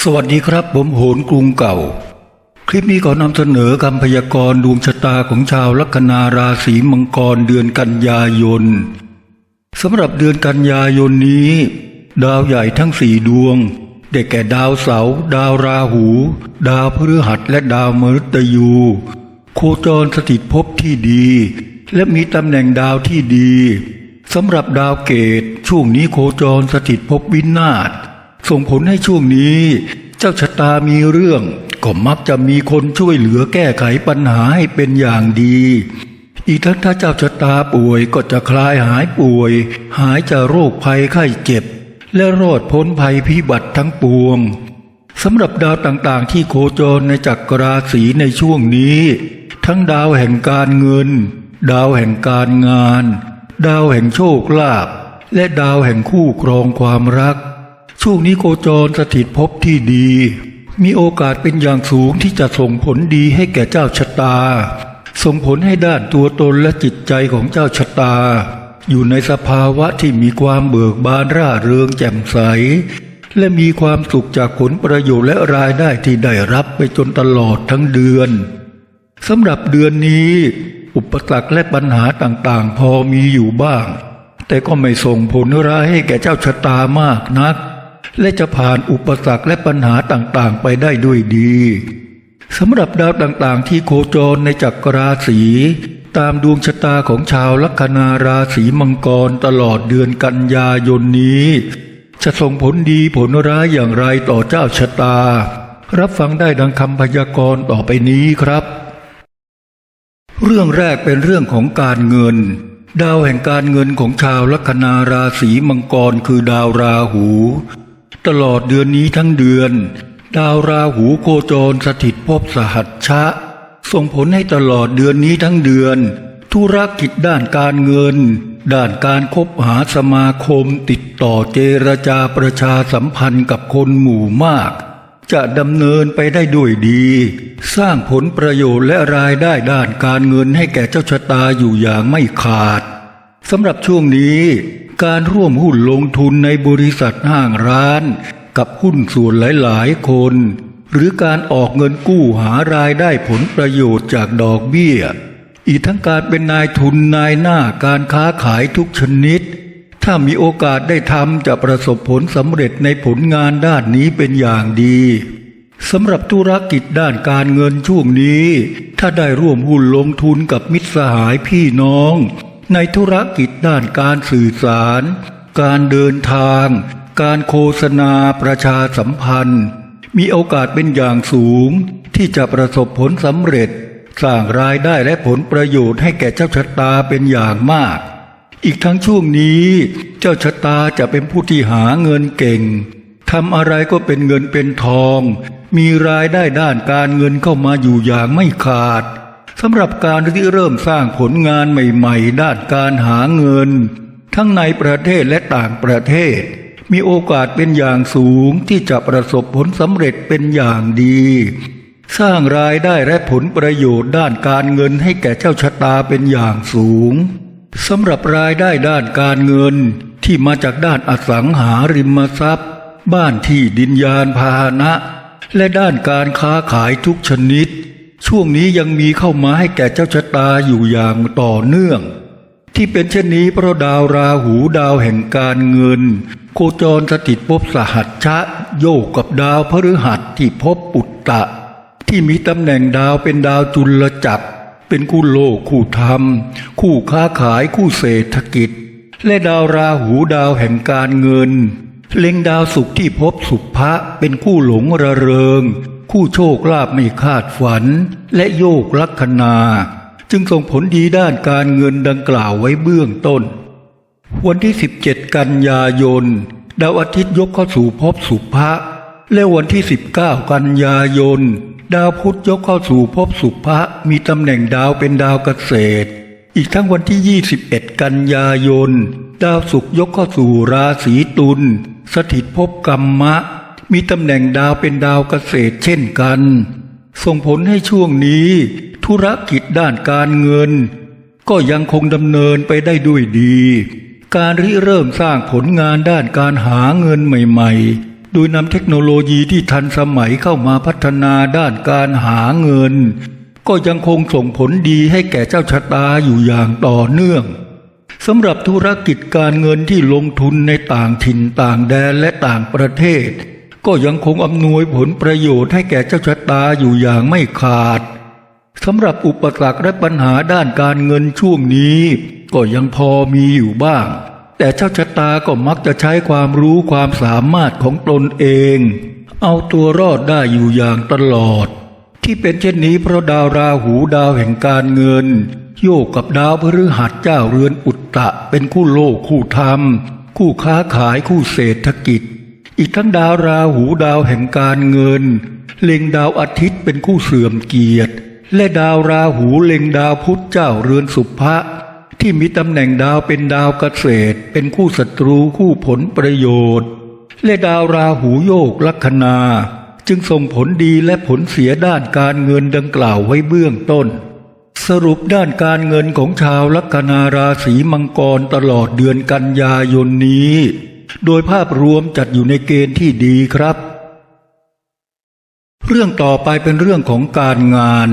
สวัสดีครับ ผมโหนกรุงเก่า คลิปนี้ขอนำเสนอคำพยากรณ์ดวงชะตาของชาวลัคนาราศีมังกรเดือนกันยายนสำหรับเดือนกันยายนนี้ ดาวใหญ่ทั้งสี่ดวง ได้แก่ดาวเสาร์ดาวราหู ดาวพฤหัสและดาวมฤตยู โคจรสถิตภพที่ดี และมีตำแหน่งดาวที่ดีสำหรับดาวเกตช่วงนี้โคจรสถิตภพวินาศ ส่งผลให้ช่วงนี้ เจ้าชะตามีเรื่อง ก็มักจะมีคนช่วยเหลือแก้ไขปัญหาให้เป็นอย่างดี อีกทั้งถ้าเจ้าชะตาป่วยก็จะคลายหายป่วย หายจากโรคภัยไข้เจ็บ และรอดพ้นภัยพิบัติทั้งปวงสำหรับดาวต่างๆ ที่โคจรในจักรราศีในช่วงนี้ ทั้งดาวแห่งการเงิน ดาวแห่งการงาน ดาวแห่งโชคลาภและดาวแห่งคู่ครองความรัก ช่วงนี้โคจรสถิตภพที่ดี มีโอกาสเป็นอย่างสูงที่จะส่งผลดีให้แก่เจ้าชะตา ส่งผลให้ด้านตัวตนและจิตใจของเจ้าชะตา อยู่ในสภาวะที่มีความเบิกบานร่าเริงแจ่มใส และมีความสุขจากผลประโยชน์และรายได้ที่ได้รับไปจนตลอดทั้งเดือนสำหรับเดือนนี้ อุปสรรคและปัญหาต่างๆ พอมีอยู่บ้าง แต่ก็ไม่ส่งผลร้ายให้แก่เจ้าชะตามากนัก และจะผ่านอุปสรรคและปัญหาต่างๆ ไปได้ด้วยดีสำหรับดาวต่างๆ ที่โคจรในจักรราศีตามดวงชะตาของชาวลัคนาราศีมังกรตลอดเดือนกันยายนนี้ จะส่งผลดีผลร้ายอย่างไรต่อเจ้าชะตา รับฟังได้ดังคำพยากรณ์ต่อไปนี้ครับ เรื่องแรกเป็นเรื่องของการเงิน ดาวแห่งการเงินของชาวลัคนาราศีมังกรคือดาวราหู ตลอดเดือนนี้ทั้งเดือน ดาวราหูโคจรสถิตภพสหัชชะ ส่งผลให้ตลอดเดือนนี้ทั้งเดือน ธุรกิจด้านการเงิน ด้านการคบหาสมาคมติดต่อเจรจาประชาสัมพันธ์กับคนหมู่มาก จะดำเนินไปได้ด้วยดี สร้างผลประโยชน์และรายได้ด้านการเงินให้แก่เจ้าชะตาอยู่อย่างไม่ขาดสำหรับช่วงนี้ การร่วมหุ้นลงทุนในบริษัทห้างร้าน กับหุ้นส่วนหลาย ๆ คน หรือการออกเงินกู้หารายได้ผลประโยชน์จากดอกเบี้ย อีกทั้งการเป็นนายทุนนายหน้าการค้าขายทุกชนิด ถ้ามีโอกาสได้ทำจะประสบผลสำเร็จในผลงานด้านนี้เป็นอย่างดีสำหรับธุรกิจด้านการเงินช่วงนี้ ถ้าได้ร่วมหุ้นลงทุนกับมิตรสหายพี่น้อง ในธุรกิจด้านการสื่อสาร การเดินทาง การโฆษณาประชาสัมพันธ์ มีโอกาสเป็นอย่างสูง ที่จะประสบผลสำเร็จ สร้างรายได้และผลประโยชน์ให้แก่เจ้าชะตาเป็นอย่างมาก อีกทั้งช่วงนี้ เจ้าชะตาจะเป็นผู้ที่หาเงินเก่งทำอะไรก็เป็นเงินเป็นทอง มีรายได้ด้านการเงินเข้ามาอยู่อย่างไม่ขาด สำหรับการที่เริ่มสร้างผลงานใหม่ๆ ด้านการหาเงิน ทั้งในประเทศและต่างประเทศ มีโอกาสเป็นอย่างสูงที่จะประสบผลสำเร็จเป็นอย่างดี สร้างรายได้และผลประโยชน์ด้านการเงินให้แก่เจ้าชะตาเป็นอย่างสูงสำหรับรายได้ด้านการเงินที่มาจากด้านอสังหาริมทรัพย์ บ้านที่ดินยานพาหนะ และด้านการค้าขายทุกชนิด ช่วงนี้ยังมีเข้ามาให้แก่เจ้าชะตาอยู่อย่างต่อเนื่อง ที่เป็นเช่นนี้เพราะดาวราหูดาวแห่งการเงิน โคจรสถิตภพสหัชชะ โยกกับดาวพฤหัสที่ภพปุตตะ ที่มีตำแหน่งดาวเป็นดาวจุลจักร เป็นคู่โลกคู่ธรรม คู่ค้าขายคู่เศรษฐกิจ และดาวราหูดาวแห่งการเงิน เล็งดาวสุขที่พบสุภะเป็นคู่หลงระเริง คู่โชคลาภไม่คาดฝัน และโยกลัคนา จึงส่งผลดีด้านการเงินดังกล่าวไว้เบื้องต้น วันที่ 17 กันยายน ดาวอาทิตย์ยกเข้าสู่ภพสุภะและวันที่ 19 กันยายน ดาวพุธยกเข้าสู่ภพสุภะมีตำแหน่งดาวเป็นดาวเกษตร อีกทั้งวันที่ 21 กันยายน ดาวศุกร์ยกเข้าสู่ราศีตุล สถิตภพกรรมะ มีตำแหน่งดาวเป็นดาวเกษตรเช่นกัน ส่งผลให้ช่วงนี้ ธุรกิจด้านการเงิน ก็ยังคงดำเนินไปได้ด้วยดี การริเริ่มสร้างผลงานด้านการหาเงินใหม่ๆ โดยนำเทคโนโลยีที่ทันสมัยเข้ามาพัฒนาด้านการหาเงิน ก็ยังคงส่งผลดีให้แก่เจ้าชะตาอยู่อย่างต่อเนื่องสำหรับธุรกิจการเงินที่ลงทุนในต่างถิ่นต่างแดนและต่างประเทศ ก็ยังคงอำนวยผลประโยชน์ให้แก่เจ้าชะตาอยู่อย่างไม่ขาดสำหรับอุปสรรคและปัญหาด้านการเงินช่วงนี้ ก็ยังพอมีอยู่บ้าง แต่เจ้าชะตาก็มักจะใช้ความรู้ความสามารถของตนเอง เอาตัวรอดได้อยู่อย่างตลอด ที่เป็นเช่นนี้เพราะดาวราหูดาวแห่งการเงิน โยกกับดาวพฤหัสเจ้าเรือนอุตตะเป็นคู่โลกคู่ธรรม คู่ค้าขายคู่เศรษฐกิจ อีกทั้งดาวราหูดาวแห่งการเงิน เล็งดาวอาทิตย์เป็นคู่เสื่อมเกียรติ และดาวราหูเล็งดาวพุธเจ้าเรือนสุภะที่มีตำแหน่งดาวเป็นดาวเกษตร เป็นคู่ศัตรูคู่ผลประโยชน์ และดาวราหูโยกลัคนา จึงส่งผลดีและผลเสียด้านการเงินดังกล่าวไว้เบื้องต้น สรุปด้านการเงินของชาวลัคนาราศีมังกรตลอดเดือนกันยายนนี้ โดยภาพรวมจัดอยู่ในเกณฑ์ที่ดีครับ เรื่องต่อไปเป็นเรื่องของการงาน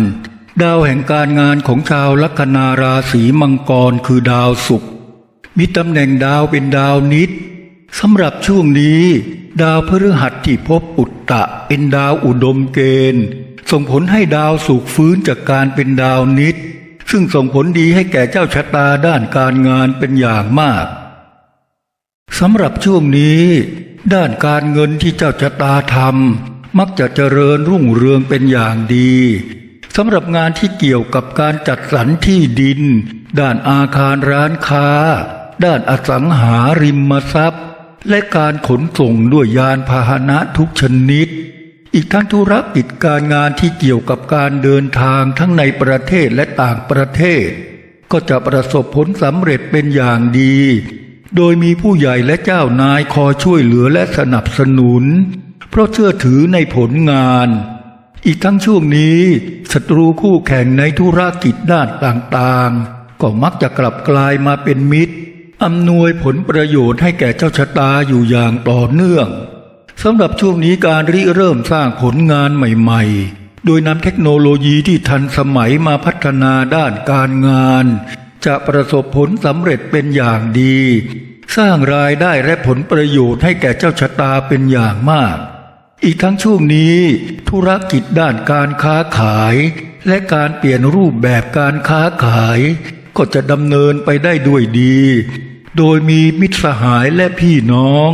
ดาวแห่งการงานของชาวลัคนาราศีมังกรคือดาวศุกร์มีตำแหน่งดาวเป็นดาวนิดสำหรับช่วงนี้ ดาวพฤหัสที่พบอุตตะเป็นดาวอุดมเกณฑ์ ส่งผลให้ดาวสุกร์ฟื้นจากการเป็นดาวนิด ซึ่งส่งผลดีให้แก่เจ้าชะตาด้านการงานเป็นอย่างมาก สำหรับช่วงนี้ ด้านการเงินที่เจ้าชะตาทำมักจะเจริญรุ่งเรืองเป็นอย่างดีสำหรับงานที่เกี่ยวกับการจัดสรรที่ดิน ด้านอาคารร้านค้า ด้านอสังหาริมทรัพย์ และการขนส่งด้วยยานพาหนะทุกชนิด อีกทั้งธุรกิจการงานที่เกี่ยวกับการเดินทางทั้งในประเทศและต่างประเทศ ก็จะประสบผลสำเร็จเป็นอย่างดี โดยมีผู้ใหญ่และเจ้านายคอยช่วยเหลือและสนับสนุน เพราะเชื่อถือในผลงาน อีกทั้งช่วงนี้ศัตรูคู่แข่งในธุรกิจด้านต่างๆ ก็มักจะกลับกลายมาเป็นมิตรอำนวยผลประโยชน์ให้แก่เจ้าชะตาอยู่อย่างต่อเนื่องสำหรับช่วงนี้การริเริ่มสร้างผลงานใหม่ๆ โดยนำเทคโนโลยีที่ทันสมัยมาพัฒนาด้านการงาน จะประสบผลสำเร็จเป็นอย่างดี สร้างรายได้และผลประโยชน์ให้แก่เจ้าชะตาเป็นอย่างมาก อีกทั้งช่วงนี้ ธุรกิจด้านการค้าขาย และการเปลี่ยนรูปแบบการค้าขาย ก็จะดำเนินไปได้ด้วยดี โดยมีมิตรสหายและพี่น้อง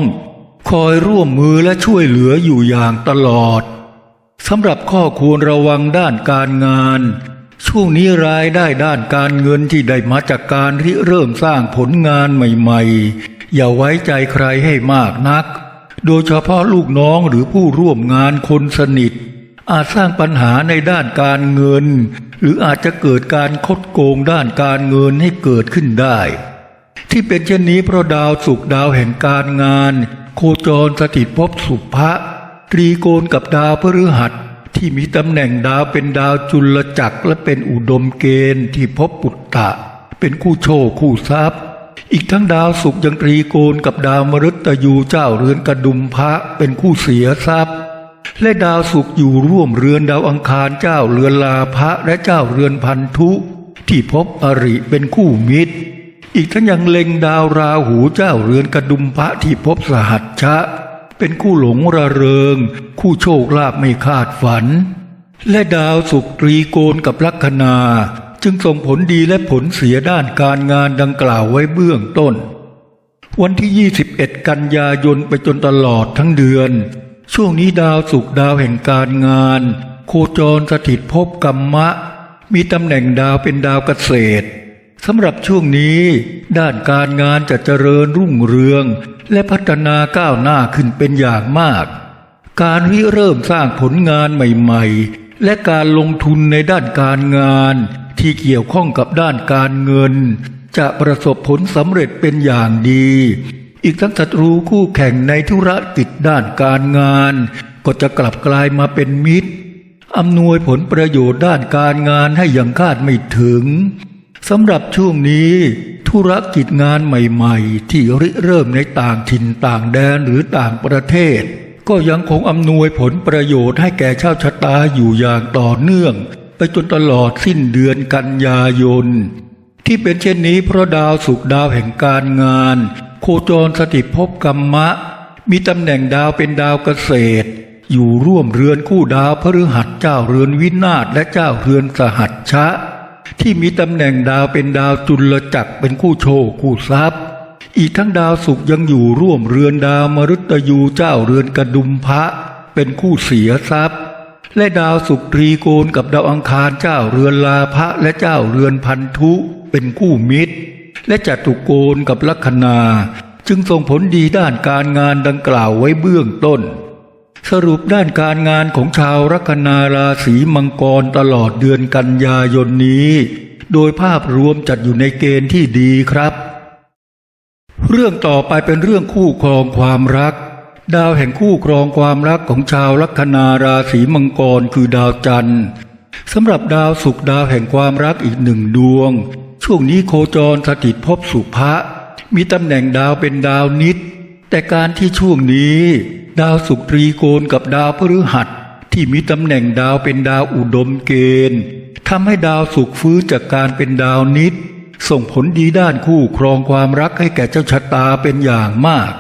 คอยร่วมมือและช่วยเหลืออยู่อย่างตลอดสำหรับข้อควรระวังด้านการงาน ช่วงนี้รายได้ด้านการเงินที่ได้มาจากการริเริ่มสร้างผลงานใหม่ๆ อย่าไว้ใจใครให้มากนัก โดยเฉพาะลูกน้องหรือผู้ร่วมงานคนสนิท อาจสร้างปัญหาในด้านการเงิน หรืออาจจะเกิดการคดโกงด้านการเงินให้เกิดขึ้นได้ ที่เป็นเช่นนี้เพราะดาวสุกดาวแห่งการงาน โคจรสถิตภพสุภะตรีโกณกับดาวพฤหัส ที่มีตำแหน่งดาวเป็นดาวจุลจักรและเป็นอุดมเกณฑ์ที่พบปุตตะ เป็นคู่โชคคู่ทรัพย์ อีกทั้งดาวศุกยังตรีโกณกับดาวมฤตยูเจ้าเรือนกระดุมพระเป็นคู่เสียทรัพย์ และดาวศุกอยู่ร่วมเรือนดาวอังคารเจ้าเรือนลาภะและเจ้าเรือนพันธุ ที่พบอริเป็นคู่มิตร อีกทั้งยังเล็งดาวราหูเจ้าเรือนกระดุมพระที่พบสหัชชะ เป็นคู่หลงระเริง คู่โชคลาภไม่คาดฝัน และดาวสุกตรีโกณกับลัคนาจึงส่งผลดีและผลเสียด้านการงานดังกล่าวไว้เบื้องต้น วันที่ 21 กันยายนไปจนตลอดทั้งเดือน ช่วงนี้ดาวสุกดาวแห่งการงาน โคจรสถิตภพกรรมะ มีตำแหน่งดาวเป็นดาวเกษตรสำหรับช่วงนี้ ด้านการงานจะเจริญรุ่งเรือง และพัฒนาก้าวหน้าขึ้นเป็นอย่างมาก การริเริ่มสร้างผลงานใหม่ๆ และการลงทุนในด้านการงานที่เกี่ยวข้องกับด้านการเงิน จะประสบผลสำเร็จเป็นอย่างดี อีกทั้งศัตรูคู่แข่งในธุรกิจด้านการงาน ก็จะกลับกลายมาเป็นมิตรอำนวยผลประโยชน์ด้านการงานให้อย่างคาดไม่ถึงสำหรับช่วงนี้ ธุรกิจงานใหม่ๆ ที่ริเริ่มในต่างถิ่นต่างแดนหรือต่างประเทศ ก็ยังคงอำนวยผลประโยชน์ให้แก่ชาวชะตาอยู่อย่างต่อเนื่อง ไปจนตลอดสิ้นเดือนกันยายน ที่เป็นเช่นนี้เพราะดาวสุกดาวแห่งการงาน โคจรสถิตภพกรรมะ มีตำแหน่งดาวเป็นดาวเกษตร อยู่ร่วมเรือนคู่ดาวพฤหัสเจ้าเรือนวินาศและเจ้าเรือนสหัชชะ ที่มีตำแหน่งดาวเป็นดาวจุลจักรเป็นคู่โชคคู่ทรัพย์ อีกทั้งดาวศุกร์ยังอยู่ร่วมเรือนดาวมฤตยูเจ้าเรือนกระดุมพระ เป็นคู่เสียทรัพย์ และดาวศุกร์ตรีโกณกับดาวอังคารเจ้าเรือนลาภะและเจ้าเรือนพันธุเป็นคู่มิตร และจัตุโกณกับลัคนา จึงส่งผลดีด้านการงานดังกล่าวไว้เบื้องต้น สรุปด้านการงานของชาวลัคนาราศีมังกรตลอดเดือนกันยายนนี้ โดยภาพรวมจัดอยู่ในเกณฑ์ที่ดีครับ เรื่องต่อไปเป็นเรื่องคู่ครองความรัก ดาวแห่งคู่ครองความรักของชาวลัคนาราศีมังกรคือดาวจันทร์สำหรับดาวศุกดาวแห่งความรักอีกหนึ่งดวง ช่วงนี้โคจรสถิตภพสุภะมีตำแหน่งดาวเป็นดาวนิด แต่การที่ช่วงนี้ ดาวศุกตรีโกณกับดาวพฤหัสที่มีตำแหน่งดาวเป็นดาวอุดมเกณฑ์ทำให้ดาวศุกฟื้นจากการเป็นดาวนิด ส่งผลดีด้านคู่ครองความรักให้แก่เจ้าชะตาเป็นอย่างมาก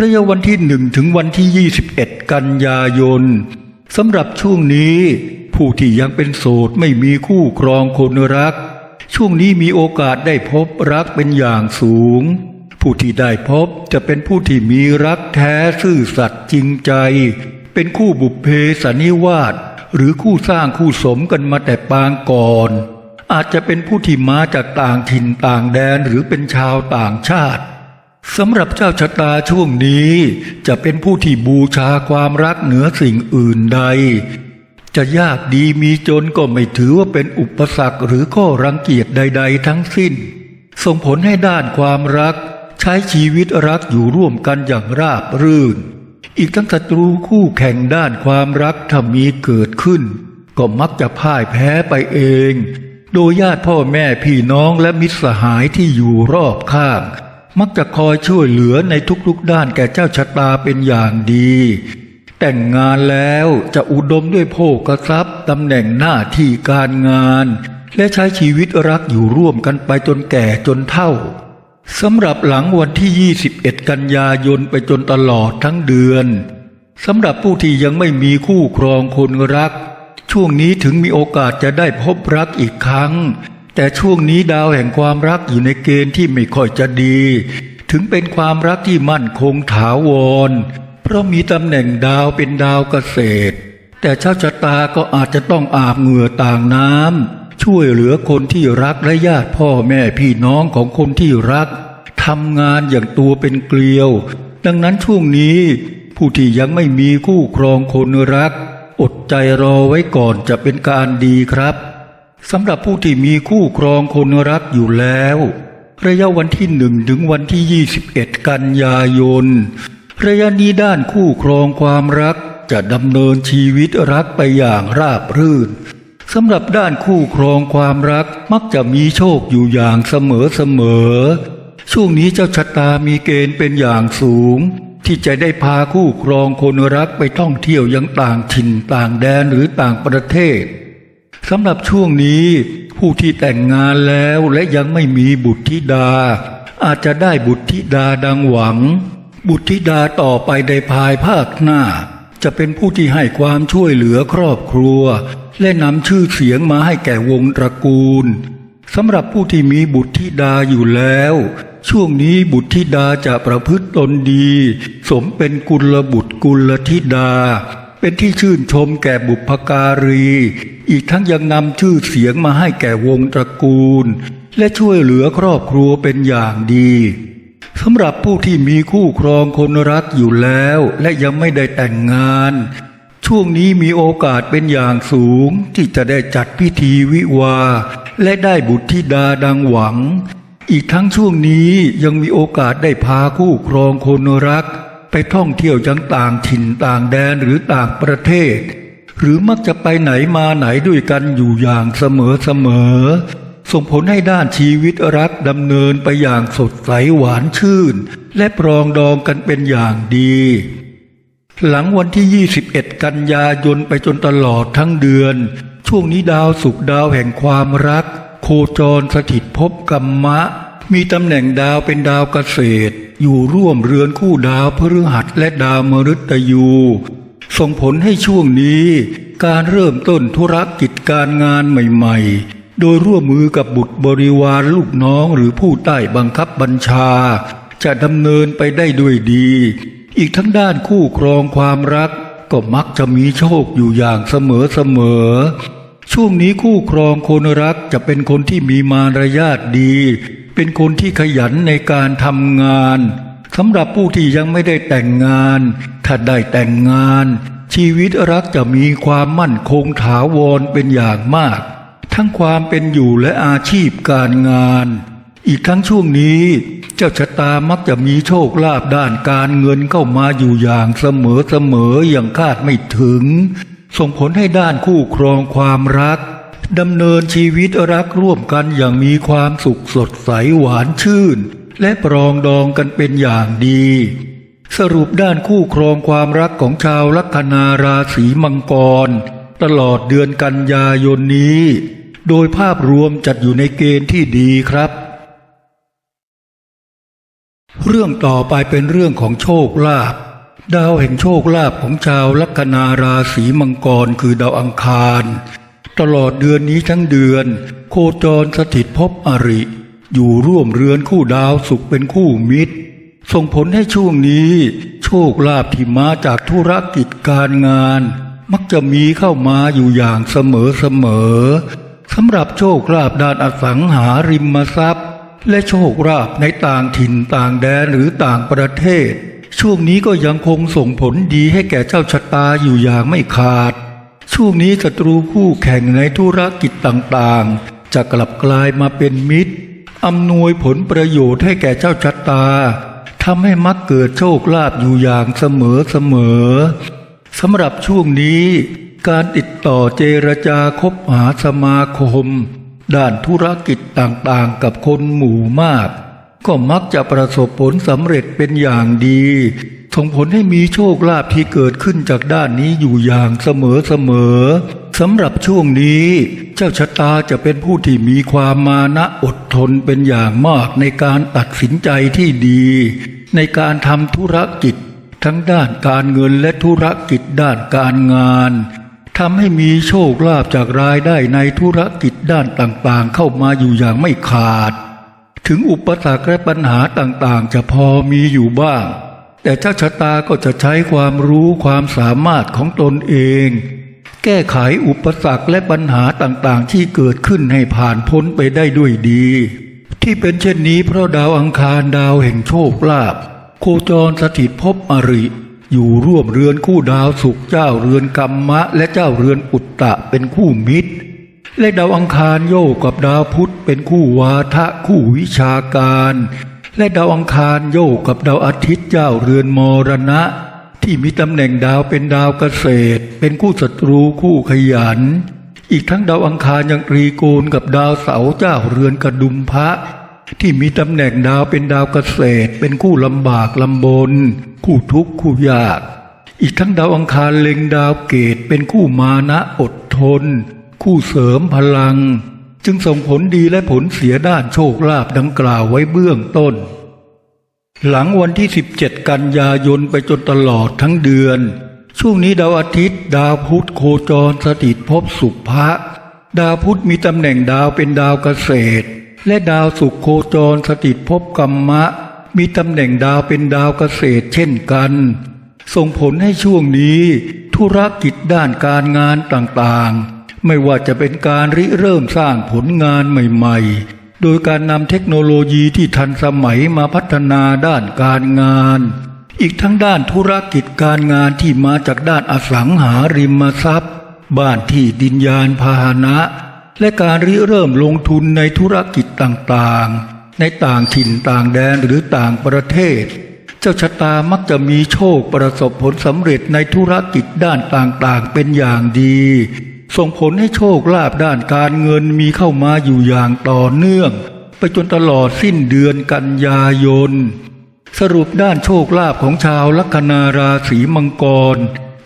ระยะวันที่หนึ่งถึงวันที่ 21 กันยายนสำหรับช่วงนี้ ผู้ที่ยังเป็นโสดไม่มีคู่ครองคนรัก ช่วงนี้มีโอกาสได้พบรักเป็นอย่างสูง ผู้ที่ได้พบจะเป็นผู้ที่มีรักแท้ซื่อสัตย์จริงใจ เป็นคู่บุพเพสนนิวาสหรือคู่สร้างคู่สมกันมาแต่ปางก่อน อาจจะเป็นผู้ที่มาจากต่างถิ่นต่างแดนหรือเป็นชาวต่างชาติสำหรับเจ้าชะตาช่วงนี้จะเป็นผู้ที่บูชาความรักเหนือสิ่งอื่นใด จะยากดีมีจนก็ไม่ถือว่าเป็นอุปสรรคหรือข้อรังเกียจใด ๆ ทั้งสิ้น ส่งผลให้ด้านความรัก ใช้ชีวิตรักอยู่ร่วมกันอย่างราบรื่น อีกทั้งศัตรูคู่แข่งด้านความรักถ้ามีเกิดขึ้น ก็มักจะพ่ายแพ้ไปเอง โดยญาติพ่อแม่พี่น้องและมิตรสหายที่อยู่รอบข้าง มักจะคอยช่วยเหลือในทุกๆด้านแก่เจ้าชะตาเป็นอย่างดี แต่งงานแล้วจะอุดมด้วยโภคทรัพย์ตำแหน่งหน้าที่การงาน และใช้ชีวิตรักอยู่ร่วมกันไปจนแก่จนเฒ่า สำหรับหลังวันที่ 21 กันยายนไปจนตลอดทั้งเดือนสำหรับผู้ที่ยังไม่มีคู่ครองคนรัก ช่วงนี้ถึงมีโอกาสจะได้พบรักอีกครั้ง แต่ช่วงนี้ดาวแห่งความรักอยู่ในเกณฑ์ที่ไม่ค่อยจะดี ถึงเป็นความรักที่มั่นคงถาวร เพราะมีตำแหน่งดาวเป็นดาวเกษตร แต่เจ้าชะตาก็อาจจะต้องอาบเหงื่อต่างน้ำช่วยเหลือคนที่รักและญาติพ่อแม่พี่น้องของคนที่รัก ทำงานอย่างตัวเป็นเกลียว ดังนั้นช่วงนี้ ผู้ที่ยังไม่มีคู่ครองคนรัก อดใจรอไว้ก่อนจะเป็นการดีครับสำหรับผู้ที่มีคู่ครองคนรักอยู่แล้ว ระยะวันที่หนึ่งถึงวันที่ 21 กันยายน ระยะนี้ด้านคู่ครองความรักจะดำเนินชีวิตรักไปอย่างราบรื่นสำหรับด้านคู่ครองความรักมักจะมีโชคอยู่อย่างเสมอเสมอ ช่วงนี้เจ้าชะตามีเกณฑ์เป็นอย่างสูง ที่จะได้พาคู่ครองคนรักไปท่องเที่ยวยังต่างถิ่นต่างแดนหรือต่างประเทศสำหรับช่วงนี้ผู้ที่แต่งงานแล้วและยังไม่มีบุตรธิดา อาจจะได้บุตรธิดาดังหวัง บุตรธิดาต่อไปในภายภาคหน้า จะเป็นผู้ที่ให้ความช่วยเหลือครอบครัว และนำชื่อเสียงมาให้แก่วงตระกูลสำหรับผู้ที่มีบุตรธิดาอยู่แล้ว ช่วงนี้บุตรธิดาจะประพฤติตนดี สมเป็นกุลบุตรกุลธิดา เป็นที่ชื่นชมแก่บุพการี อีกทั้งยังนำชื่อเสียงมาให้แก่วงตระกูล และช่วยเหลือครอบครัวเป็นอย่างดีสำหรับผู้ที่มีคู่ครองคนรักอยู่แล้ว และยังไม่ได้แต่งงาน ช่วงนี้มีโอกาสเป็นอย่างสูงที่จะได้จัดพิธีวิวา และได้บุตรธิดาดังหวัง อีกทั้งช่วงนี้ยังมีโอกาสได้พาคู่ครองคนรัก ไปท่องเที่ยวยังต่างถิ่นต่างแดนหรือต่างประเทศ หรือมักจะไปไหนมาไหนด้วยกันอยู่อย่างเสมอเสมอ ส่งผลให้ด้านชีวิตรักดำเนินไปอย่างสดใสหวานชื่น และปรองดองกันเป็นอย่างดี หลังวันที่ 21 กันยายนไปจนตลอดทั้งเดือน ช่วงนี้ดาวสุขดาวแห่งความรัก โคจรสถิตภพกรรมะ มีตำแหน่งดาวเป็นดาวเกษตร อยู่ร่วมเรือนคู่ดาวพฤหัสและดาวมฤตยู ส่งผลให้ช่วงนี้ การเริ่มต้นธุรกิจการงานใหม่ๆ โดยร่วมมือกับบุตรบริวารลูกน้องหรือผู้ใต้บังคับบัญชา จะดำเนินไปได้ด้วยดี อีกทั้งด้านคู่ครองความรักก็มักจะมีโชคอยู่อย่างเสมอๆ ช่วงนี้คู่ครองคนรักจะเป็นคนที่มีมารยาทดี เป็นคนที่ขยันในการทำงานสำหรับผู้ที่ยังไม่ได้แต่งงาน ถ้าได้แต่งงาน ชีวิตรักจะมีความมั่นคงถาวรเป็นอย่างมาก ทั้งความเป็นอยู่และอาชีพการงาน อีกทั้งช่วงนี้ เจ้าชะตามักจะมีโชคลาภด้านการเงินเข้ามาอยู่อย่างเสมอเสมออย่างคาดไม่ถึง ส่งผลให้ด้านคู่ครองความรักดำเนินชีวิตรักร่วมกันอย่างมีความสุขสดใสหวานชื่น และปรองดองกันเป็นอย่างดี สรุปด้านคู่ครองความรักของชาวลัคนาราศีมังกร ตลอดเดือนกันยายนนี้ โดยภาพรวมจัดอยู่ในเกณฑ์ที่ดีครับ เรื่องต่อไปเป็นเรื่องของโชคลาภ ดาวแห่งโชคลาภของชาวลัคนาราศีมังกรคือดาวอังคาร ตลอดเดือนนี้ทั้งเดือน โคจรสถิตภพอริ อยู่ร่วมเรือนคู่ดาวสุขเป็นคู่มิตร ส่งผลให้ช่วงนี้ โชคลาภที่มาจากธุรกิจการงาน มักจะมีเข้ามาอยู่อย่างเสมอเสมอสำหรับโชคลาภด้านอสังหาริมทรัพย์ และโชคลาภในต่างถิ่นต่างแดนหรือต่างประเทศ ช่วงนี้ก็ยังคงส่งผลดีให้แก่เจ้าชะตาอยู่อย่างไม่ขาด ช่วงนี้ศัตรูคู่แข่งในธุรกิจต่างๆ จะกลับกลายมาเป็นมิตรอำนวยผลประโยชน์ให้แก่เจ้าชะตาทำให้มักเกิดโชคลาภอยู่อย่างเสมอเสมอสำหรับช่วงนี้การติดต่อเจรจาคบหาสมาคม ด้านธุรกิจต่างๆ กับคนหมู่มาก ก็มักจะประสบผลสำเร็จเป็นอย่างดีส่งผลให้มีโชคลาภที่เกิดขึ้นจากด้านนี้อยู่อย่างเสมอๆสำหรับช่วงนี้ เจ้าชะตาจะเป็นผู้ที่มีความมานะอดทนเป็นอย่างมากในการตัดสินใจที่ดี ในการทำธุรกิจ ทั้งด้านการเงินและธุรกิจด้านการงานทำให้มีโชคลาภจากรายได้ในธุรกิจด้านต่างๆ เข้ามาอยู่อย่างไม่ขาด ถึงอุปสรรคและปัญหาต่างๆ จะพอมีอยู่บ้าง แต่เจ้าชะตาก็จะใช้ความรู้ความสามารถของตนเอง แก้ไขอุปสรรคและปัญหาต่างๆ ที่เกิดขึ้นให้ผ่านพ้นไปได้ด้วยดี ที่เป็นเช่นนี้เพราะดาวอังคารดาวแห่งโชคลาภโคจรสถิตภพอริ อยู่ร่วมเรือนคู่ดาวสุขเจ้าเรือนกรรมะ และเจ้าเรือนอุตตะเป็นคู่มิตร และดาวอังคารโยกกับดาวพุธเป็นคู่วาทะคู่วิชาการ และดาวอังคารโยกกับดาวอาทิตย์เจ้าเรือนมรณะ ที่มีตำแหน่งดาวเป็นดาวเกษตร เป็นคู่ศัตรูคู่ขยัน อีกทั้งดาวอังคารยังตรีโกณกับดาวเสาเจ้าเรือนกระดุมพระที่มีตำแหน่งดาวเป็นดาวเกษตร เป็นคู่ลำบากลำบน คู่ทุกข์คู่ยาก อีกทั้งดาวอังคารเล็งดาวเกตเป็นคู่มานะอดทน คู่เสริมพลัง จึงส่งผลดีและผลเสียด้านโชคลาภดังกล่าวไว้เบื้องต้น หลังวันที่ 17 กันยายนไปจนตลอดทั้งเดือน ช่วงนี้ดาวอาทิตย์ ดาวพุธโคจรสถิตภพสุภะดาวพุธมีตำแหน่งดาวเป็นดาวเกษตร และดาวศุกร์โคจรสถิตภพกรรมะ มีตำแหน่งดาวเป็นดาวเกษตรเช่นกัน ส่งผลให้ช่วงนี้ ธุรกิจด้านการงานต่างๆ ไม่ว่าจะเป็นการริเริ่มสร้างผลงานใหม่ๆ โดยการนำเทคโนโลยีที่ทันสมัยมาพัฒนาด้านการงาน อีกทั้งด้านธุรกิจการงานที่มาจากด้านอสังหาริมทรัพย์ บ้านที่ดินยานพาหนะ และการริเริ่มลงทุนในธุรกิจต่างๆ ในต่างถิ่นต่างแดนหรือต่างประเทศ เจ้าชะตามักจะมีโชคประสบผลสำเร็จในธุรกิจด้านต่างๆ เป็นอย่างดี ส่งผลให้โชคลาภด้านการเงินมีเข้ามาอยู่อย่างต่อเนื่อง ไปจนตลอดสิ้นเดือนกันยายน สรุปด้านโชคลาภของชาวลัคนาราศีมังกร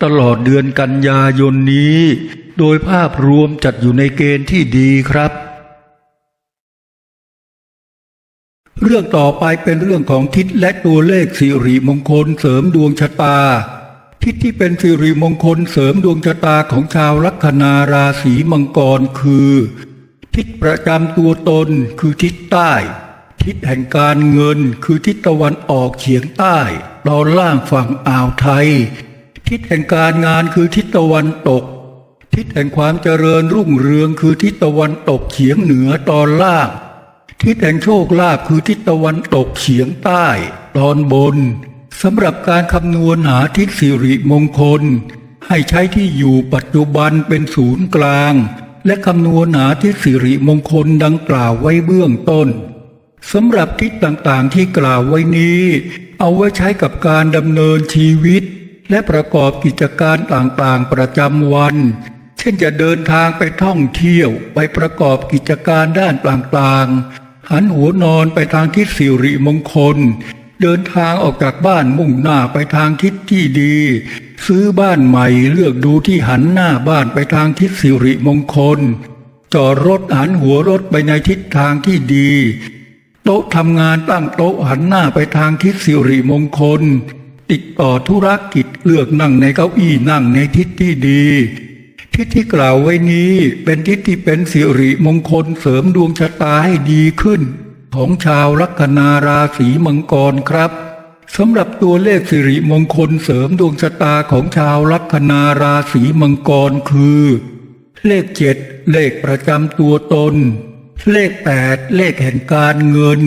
ตลอดเดือนกันยายนนี้ โดยภาพรวมจัดอยู่ในเกณฑ์ที่ดีครับ เรื่องต่อไปเป็นเรื่องของทิศและตัวเลขสิริมงคลเสริมดวงชะตา ทิศที่เป็นสิริมงคลเสริมดวงชะตาของชาวลัคนาราศีมังกรคือ ทิศประจำตัวตนคือทิศใต้ ทิศแห่งการเงินคือทิศตะวันออกเฉียงใต้ตอนล่างฝั่งอ่าวไทย ทิศแห่งการงานคือทิศตะวันตก ทิศแห่งความเจริญรุ่งเรืองคือทิศตะวันตกเฉียงเหนือตอนล่าง ทิศแห่งโชคลาภคือทิศตะวันตกเฉียงใต้ ตอนบน สำหรับการคำนวณหาทิศสิริมงคล ให้ใช้ที่อยู่ปัจจุบันเป็นศูนย์กลาง และคำนวณหาทิศสิริมงคลดังกล่าวไว้เบื้องต้นสำหรับทิศต่างๆที่กล่าวไว้นี้ เอาไว้ใช้กับการดำเนินชีวิต และประกอบกิจการต่างๆประจำวัน เช่นจะเดินทางไปท่องเที่ยวไปประกอบกิจการด้านต่างๆหันหัวนอนไปทางทิศสิริมงคล เดินทางออกจากบ้านมุ่งหน้าไปทางทิศที่ดี ซื้อบ้านใหม่เลือกดูที่หันหน้าบ้านไปทางทิศสิริมงคล จอดรถหันหัวรถไปในทิศทางที่ดี โต๊ะทำงานตั้งโต๊ะหันหน้าไปทางทิศสิริมงคล ติดต่อธุรกิจเลือกนั่งในเก้าอี้นั่งในทิศที่ดี ทิศที่กล่าวไว้นี้เป็นทิศที่เป็นสิริมงคลเสริมดวงชะตาให้ดีขึ้น ของชาวลัคนาราศีมังกรครับสำหรับตัวเลขสิริมงคลเสริมดวงชะตาของชาวลัคนาราศีมังกรคือ เลขเจ็ดเลขประจำตัวตน เลขแปดเลขแห่งการเงิน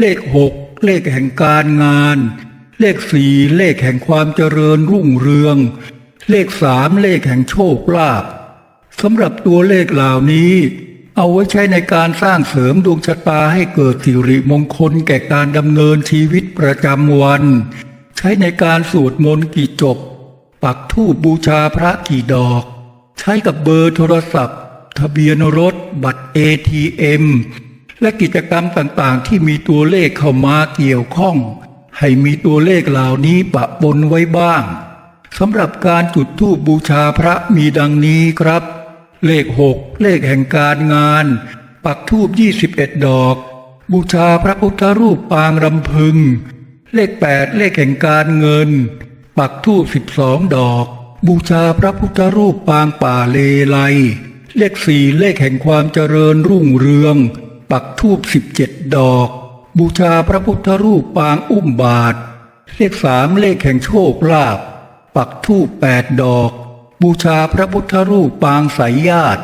เลขหกเลขแห่งการงาน เลขสี่เลขแห่งความเจริญรุ่งเรือง เลขสามเลขแห่งโชคลาภสำหรับตัวเลขเหล่านี้ เอาไว้ใช้ในการสร้างเสริมดวงชะตาให้เกิดสิริมงคลแก่การดำเนินชีวิตประจำวัน ใช้ในการสวดมนต์กี่จบ ปักธูปบูชาพระกี่ดอก ใช้กับเบอร์โทรศัพท์ ทะเบียนรถ บัตร ATM และกิจกรรมต่างๆ ที่มีตัวเลขเข้ามาเกี่ยวข้อง ให้มีตัวเลขเหล่านี้ปะปนไว้บ้างสำหรับการจุดธูปบูชาพระมีดังนี้ครับ เลขหกเลขแห่งการงาน ปักธูป21ดดอก บูชาพระพุทธรูปปางรำพึง เลขแปดเลขแห่งการเงิน ปักธูป12ดอก บูชาพระพุทธรูปปางป่าเลไลเลขสี่เลขแห่งความเจริญรุ่งเรือง ปักธูป17ดอก บูชาพระพุทธรูปปางอุ้มบาท เลขสามเลขแห่งโชคลาภปักธูปแปดดอก บูชาพระพุทธรูปปางสายญาติ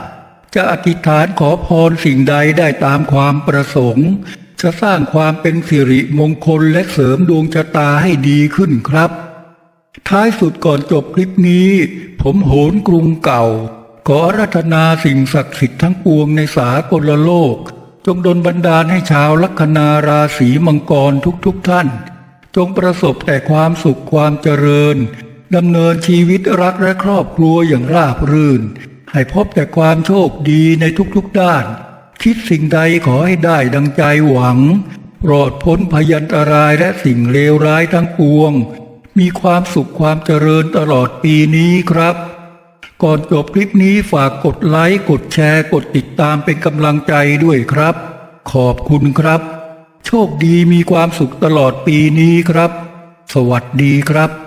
จะอธิษฐานขอพรสิ่งใดได้ตามความประสงค์ จะสร้างความเป็นสิริมงคลและเสริมดวงชะตาให้ดีขึ้นครับ ท้ายสุดก่อนจบคลิปนี้ ผมโหนกรุงเก่า ขอรัธนาสิ่งศักดิ์สิทธิ์ทั้งปวงในสากลโลก จงดลบันดาลให้ชาวลัคนาราศีมังกรทุกๆทท่าน จงประสบแต่ความสุขความเจริญ ดำเนินชีวิตรักและครอบครัวอย่างราบรื่น ให้พบแต่ความโชคดีในทุกๆด้าน คิดสิ่งใดขอให้ได้ดังใจหวัง ปลอดพ้นพยันตรายและสิ่งเลวร้ายทั้งปวง มีความสุขความเจริญตลอดปีนี้ครับ ก่อนจบคลิปนี้ฝากกดไลค์ กดแชร์ กดติดตามเป็นกำลังใจด้วยครับ ขอบคุณครับ โชคดีมีความสุขตลอดปีนี้ครับ สวัสดีครับ